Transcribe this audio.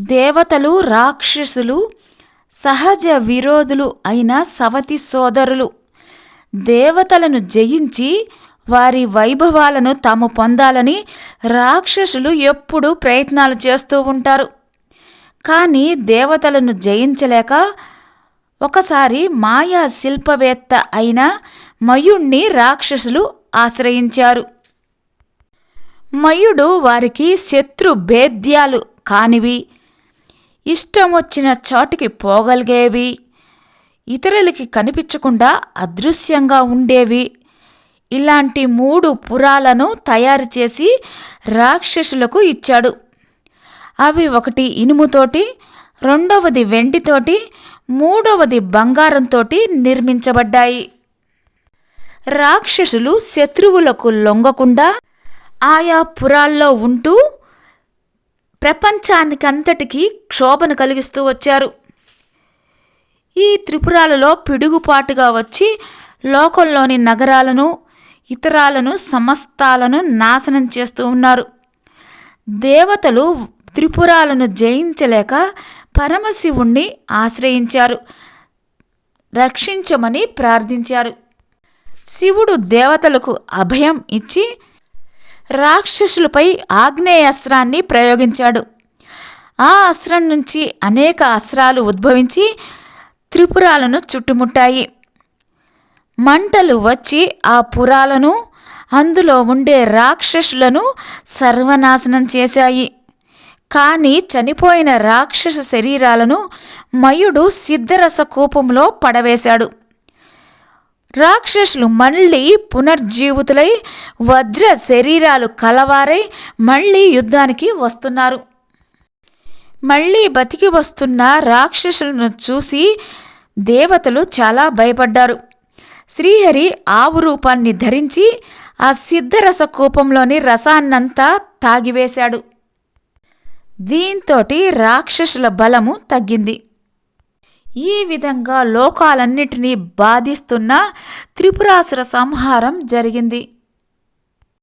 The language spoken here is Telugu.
దేవతలు రాక్షసులు సహజ విరోధులు అయిన సవతి సోదరులు దేవతలను జయించి వారి వైభవాలను తాము పొందాలని రాక్షసులు ఎప్పుడూ ప్రయత్నాలు చేస్తూ ఉంటారు. కానీ దేవతలను జయించలేక ఒకసారి మాయా శిల్పవేత్త అయిన మయుణ్ణి రాక్షసులు ఆశ్రయించారు. మయుడు వారికి శత్రు భేద్యాలు కానివి ఇష్టం వచ్చిన చాటుకి పోగలిగేవి ఇతరులకి కనిపించకుండా అదృశ్యంగా ఉండేవి. ఇలాంటి మూడు పురాలను తయారు చేసి రాక్షసులకు ఇచ్చాడు. అవి ఒకటి ఇనుముతోటి రెండవది వెండితోటి మూడవది బంగారంతో నిర్మించబడ్డాయి. రాక్షసులు శత్రువులకు లొంగకుండా ఆయా పురాల్లో ఉంటూ ప్రపంచానికంతటికీ క్షోభను కలిగిస్తూ వచ్చారు. ఈ త్రిపురాలలో పిడుగుపాటుగా వచ్చి లోకంలోని నగరాలను ఇతరాలను సమస్తాలను నాశనం చేస్తూ ఉన్నారు. దేవతలు త్రిపురాలను జయించలేక పరమశివుణ్ణి ఆశ్రయించారు. రక్షించమని ప్రార్థించారు. శివుడు దేవతలకు అభయం ఇచ్చి రాక్షసులపై ఆగ్నేయాస్త్రాన్ని ప్రయోగించాడు. ఆ అస్త్రం నుంచి అనేక అస్త్రాలు ఉద్భవించి త్రిపురాలను చుట్టుముట్టాయి. మంటలు వచ్చి ఆ పురాలను అందులో ఉండే రాక్షసులను సర్వనాశనం చేశాయి. కానీ చనిపోయిన రాక్షస శరీరాలను మయుడు సిద్ధరస కూపంలో పడవేశాడు. రాక్షసులు మళ్ళీ పునర్జీవితులై వజ్ర శరీరాలు కలవారై మళ్ళీ యుద్ధానికి వస్తున్నారు. మళ్ళీ బతికి వస్తున్న రాక్షసులను చూసి దేవతలు చాలా భయపడ్డారు. శ్రీహరి ఆవు రూపాన్ని ధరించి ఆ సిద్ధరస కూపంలోని రసాన్నంతా తాగివేశాడు. దీంతోటి రాక్షసుల బలము తగ్గింది. ఈ విధంగా లోకాలన్నిటినీ బాధిస్తున్న త్రిపురాసుర సంహారం జరిగింది.